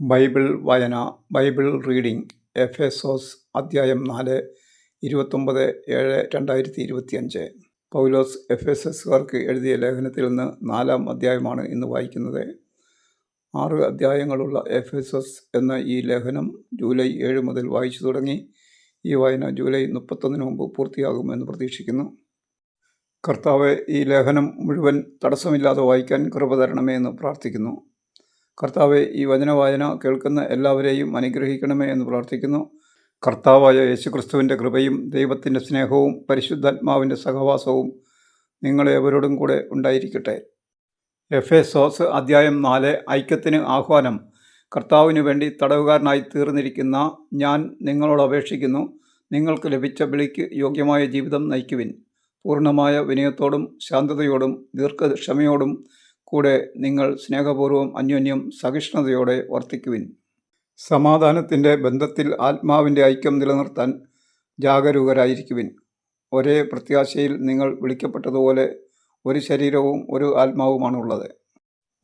Bible വായന Bible reading Ephesus അധ്യായം നാല് ഇരുപത്തൊമ്പത് ഏഴ് രണ്ടായിരത്തി ഇരുപത്തിയഞ്ച് പൗലോസ് എഫേസസുകാർക്ക് എഴുതിയ ലേഖനത്തിൽ നിന്ന് നാലാം അധ്യായമാണ് ഇന്ന് വായിക്കുന്നത്. ആറ് അധ്യായങ്ങളുള്ള എഫേസസ് എന്ന ഈ ലേഖനം ജൂലൈ ഏഴ് മുതൽ വായിച്ചു തുടങ്ങി. ഈ വായന ജൂലൈ മുപ്പത്തൊന്നിന് മുമ്പ് പൂർത്തിയാകുമെന്ന് പ്രതീക്ഷിക്കുന്നു. കർത്താവ് ഈ ലേഖനം മുഴുവൻ തടസ്സമില്ലാതെ വായിക്കാൻ കൃപ തരണമേ എന്ന് പ്രാർത്ഥിക്കുന്നു. കർത്താവെ ഈ വചനവായന കേൾക്കുന്ന എല്ലാവരെയും അനുഗ്രഹിക്കണമേ എന്ന് പ്രാർത്ഥിക്കുന്നു. കർത്താവായ യേശുക്രിസ്തുവിന്റെ കൃപയും ദൈവത്തിന്റെ സ്നേഹവും പരിശുദ്ധാത്മാവിന്റെ സഹവാസവും നിങ്ങളെ നിങ്ങളേവരോടും കൂടെ ഉണ്ടായിരിക്കട്ടെ. എഫ് എ സോസ് അധ്യായം നാല് ഐക്യത്തിന് ആഹ്വാനം. കർത്താവിന് വേണ്ടി തടവുകാരനായി തീർന്നിരിക്കുന്ന ഞാൻ നിങ്ങളോട് അപേക്ഷിക്കുന്നു. നിങ്ങൾക്ക് ലഭിച്ച വിളിക്ക് യോഗ്യമായ ജീവിതം നയിക്കുവിൻ. പൂർണമായ വിനയത്തോടും ശാന്തതയോടും ദീർഘക്ഷമയോടും കൂടെ നിങ്ങൾ സ്നേഹപൂർവം അന്യോന്യം സഹിഷ്ണുതയോടെ വർത്തിക്കുവിൻ. സമാധാനത്തിന്റെ ബന്ധത്തിൽ ആത്മാവിന്റെ ഐക്യം നിലനിർത്താൻ ജാഗരൂകരായിരിക്കുവിൻ. ഒരേ പ്രത്യാശയിൽ നിങ്ങൾ വിളിക്കപ്പെട്ടതുപോലെ ഒരു ശരീരവും ഒരു ആത്മാവുമാണുള്ളത്.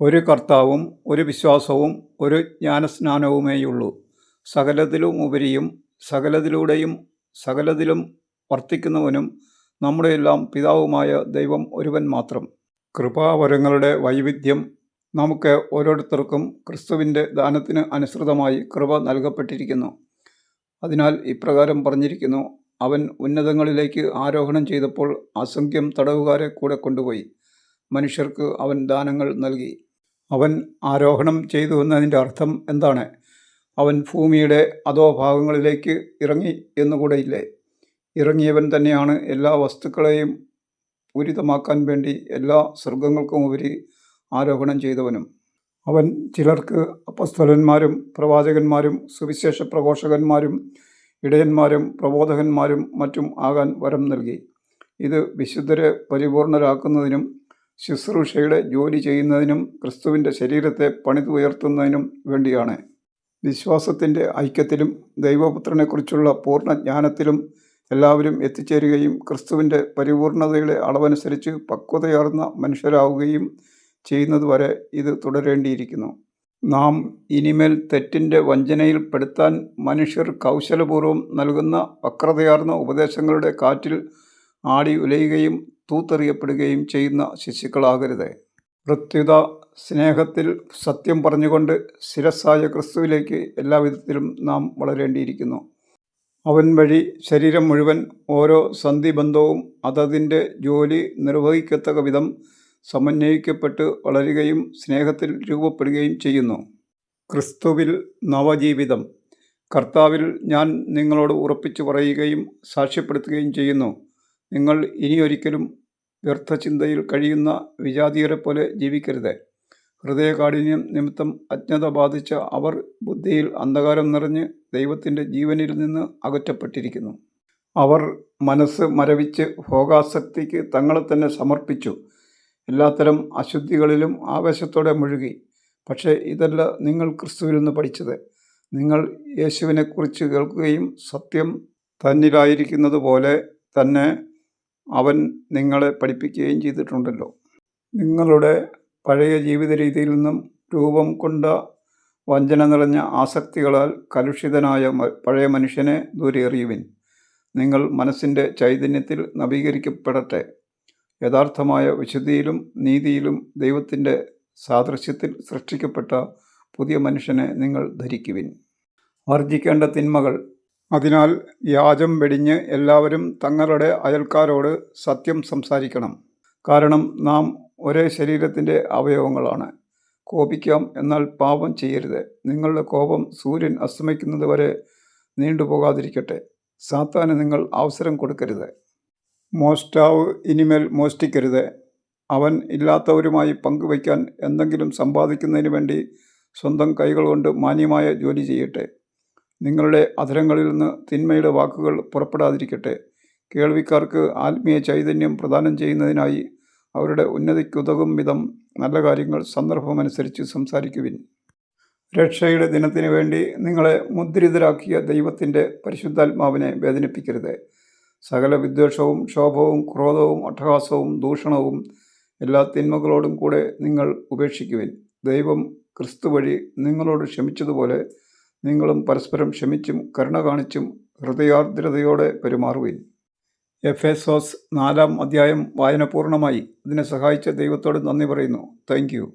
ഒരു കർത്താവും ഒരു വിശ്വാസവും ഒരു ജ്ഞാനസ്നാനവുമേയുള്ളൂ. സകലത്തിലും ഉപരിയും സകലത്തിലൂടെയും സകലത്തിലും വർത്തിക്കുന്നവനും നമ്മുടെയെല്ലാം പിതാവുമായ ദൈവം ഒരുവൻ മാത്രം. കൃപാവരങ്ങളുടെ വൈവിധ്യം നമുക്ക് ഓരോരുത്തർക്കും ക്രിസ്തുവിന്റെ ദാനത്തിന് അനുസൃതമായി കൃപ നൽകപ്പെട്ടിരിക്കുന്നു. അതിനാൽ ഇപ്രകാരം പറഞ്ഞിരിക്കുന്നു അവൻ ഉന്നതങ്ങളിലേക്ക് ആരോഹണം ചെയ്തപ്പോൾ അസംഖ്യം തടവുകാരെ കൂടെ കൊണ്ടുപോയി. മനുഷ്യർക്ക് അവൻ ദാനങ്ങൾ നൽകി. അവൻ ആരോഹണം ചെയ്തു എന്നതിന്റെ അർത്ഥം എന്താണ്? അവൻ ഭൂമിയുടെ അതോ ഭാഗങ്ങളിലേക്ക് ഇറങ്ങി എന്നുകൂടെയില്ലേ ഇറങ്ങിയവൻ തന്നെയാണ് എല്ലാ വസ്തുക്കളെയും പൂരിതമാക്കാൻ വേണ്ടി എല്ലാ സ്വർഗങ്ങൾക്കും ഉപരി ആരോഹണം ചെയ്തവനും. അവൻ ചിലർക്ക് അപ്പസ്തലന്മാരും പ്രവാചകന്മാരും സുവിശേഷ പ്രഘോഷകന്മാരും ഇടയന്മാരും പ്രബോധകന്മാരും മറ്റും ആകാൻ വരം നൽകി. ഇത് വിശുദ്ധരെ പരിപൂർണരാക്കുന്നതിനും ശുശ്രൂഷയുടെ ജോലി ചെയ്യുന്നതിനും ക്രിസ്തുവിന്റെ ശരീരത്തെ പണിതുയർത്തുന്നതിനും വേണ്ടിയാണ്. വിശ്വാസത്തിന്റെ ഐക്യത്തിലും ദൈവപുത്രനെക്കുറിച്ചുള്ള പൂർണ ജ്ഞാനത്തിലും എല്ലാവരും എത്തിച്ചേരുകയും ക്രിസ്തുവിന്റെ പരിപൂർണതയുടെ അളവനുസരിച്ച് പക്വതയാർന്ന മനുഷ്യരാവുകയും ചെയ്യുന്നതുവരെ ഇത് തുടരേണ്ടിയിരിക്കുന്നു. നാം ഇനിമേൽ തെറ്റിന്റെ വഞ്ചനയിൽപ്പെടുത്താൻ മനുഷ്യർ കൗശലപൂർവം നൽകുന്ന വക്രതയാർന്ന ഉപദേശങ്ങളുടെ കാറ്റിൽ ആടി ഉലയുകയും തൂത്തെറിയപ്പെടുകയും ചെയ്യുന്ന ശിശുക്കളാകരുത്. പ്രത്യുത സ്നേഹത്തിൽ സത്യം പറഞ്ഞുകൊണ്ട് ശിരസ്സായ ക്രിസ്തുവിലേക്ക് എല്ലാവിധത്തിലും നാം വളരേണ്ടിയിരിക്കുന്നു. അവൻ വഴി ശരീരം മുഴുവൻ ഓരോ സന്ധിബന്ധവും അതതിന്റെ ജോലി നിർവഹിക്കത്തക്ക വിധം സമന്വയിക്കപ്പെട്ട് വളരുകയും സ്നേഹത്തിൽ രൂപപ്പെടുകയും ചെയ്യുന്നു. ക്രിസ്തുവിൽ നവജീവിതം. കർത്താവിൽ ഞാൻ നിങ്ങളോട് ഉറപ്പിച്ചു പറയുകയും സാക്ഷ്യപ്പെടുത്തുകയും ചെയ്യുന്നു. നിങ്ങൾ ഇനിയൊരിക്കലും വ്യർത്ഥചിന്തയിൽ കഴിയുന്ന വിജാതീയരെ പോലെ ജീവിക്കരുത്. ഹൃദയകാഠിന്യം നിമിത്തം അജ്ഞത ബാധിച്ച അവർ ബുദ്ധിയിൽ അന്ധകാരം നിറഞ്ഞ് ദൈവത്തിന്റെ ജീവനിൽ നിന്ന് അകറ്റപ്പെട്ടിരിക്കുന്നു. അവർ മനസ്സ് മരവിച്ച് ഭോഗാസക്തിക്ക് തങ്ങളെ തന്നെ സമർപ്പിച്ചു. എല്ലാത്തരം അശുദ്ധികളിലും ആവേശത്തോടെ മുഴുകി. പക്ഷേ ഇതല്ല നിങ്ങൾ ക്രിസ്തുവിൽ നിന്ന് പഠിച്ചത്. നിങ്ങൾ യേശുവിനെക്കുറിച്ച് കേൾക്കുകയും സത്യം തന്നിലായിരിക്കുന്നത് പോലെ തന്നെ അവൻ നിങ്ങളെ പഠിപ്പിക്കുകയും ചെയ്തിട്ടുണ്ടല്ലോ. നിങ്ങളുടെ പഴയ ജീവിത രീതിയിൽ നിന്നും രൂപം കൊണ്ട വഞ്ചന നിറഞ്ഞ ആസക്തികളാൽ കലുഷിതനായ പഴയ മനുഷ്യനെ ദൂരെ എറിയുവിൻ. നിങ്ങൾ മനസ്സിന്റെ ചൈതന്യത്തിൽ നവീകരിക്കപ്പെടട്ടെ. യഥാർത്ഥമായ വിശുദ്ധിയിലും നീതിയിലും ദൈവത്തിന്റെ സാദൃശ്യത്തിൽ സൃഷ്ടിക്കപ്പെട്ട പുതിയ മനുഷ്യനെ നിങ്ങൾ ധരിക്കുവിൻ. വർജിക്കേണ്ട തിന്മകൾ. അതിനാൽ വ്യാജം വെടിഞ്ഞ് എല്ലാവരും തങ്ങളുടെ അയൽക്കാരോട് സത്യം സംസാരിക്കണം. കാരണം നാം ഒരേ ശരീരത്തിന്റെ അവയവങ്ങളാണ്. കോപിക്കാം എന്നാൽ പാപം ചെയ്യരുത്. നിങ്ങളുടെ കോപം സൂര്യൻ അസ്തമിക്കുന്നത് വരെ നീണ്ടുപോകാതിരിക്കട്ടെ. സാത്താന് നിങ്ങൾ അവസരം കൊടുക്കരുത്. മോഷ്ടാവ് ഇനിമേൽ മോഷ്ടിക്കരുത്. അവൻ ഇല്ലാത്തവരുമായി പങ്കുവയ്ക്കാൻ എന്തെങ്കിലും സമ്പാദിക്കുന്നതിന് വേണ്ടി സ്വന്തം കൈകൾ കൊണ്ട് മാന്യമായ ജോലി ചെയ്യട്ടെ. നിങ്ങളുടെ അധരങ്ങളിൽ നിന്ന് തിന്മയുടെ വാക്കുകൾ പുറപ്പെടാതിരിക്കട്ടെ. കേൾവിക്കാർക്ക് ആത്മീയ ചൈതന്യം പ്രദാനം ചെയ്യുന്നതിനായി അവരുടെ ഉന്നതിക്കുതകും വിധം നല്ല കാര്യങ്ങൾ സന്ദർഭമനുസരിച്ച് സംസാരിക്കുവിൻ. രക്ഷയുടെ ദിനത്തിന് വേണ്ടി നിങ്ങളെ മുദ്രിതരാക്കിയ ദൈവത്തിന്റെ പരിശുദ്ധാത്മാവിനെ വേദനിപ്പിക്കരുത്. സകല വിദ്വേഷവും ക്ഷോഭവും ക്രോധവും അട്ടഹാസവും ദൂഷണവും എല്ലാ തിന്മകളോടും കൂടെ നിങ്ങൾ ഉപേക്ഷിക്കുവിൻ. ദൈവം ക്രിസ്തു വഴി നിങ്ങളോട് ക്ഷമിച്ചതുപോലെ നിങ്ങളും പരസ്പരം ക്ഷമിച്ചും കരുണ കാണിച്ചും ഹൃദയാർദ്രതയോടെ പെരുമാറുവിൻ. എഫേസോസ് നാലാം അധ്യായം വായന പൂർണമായി. അതിനെ സഹായിച്ച ദൈവത്തോട് നന്ദി പറയുന്നു. Thank you.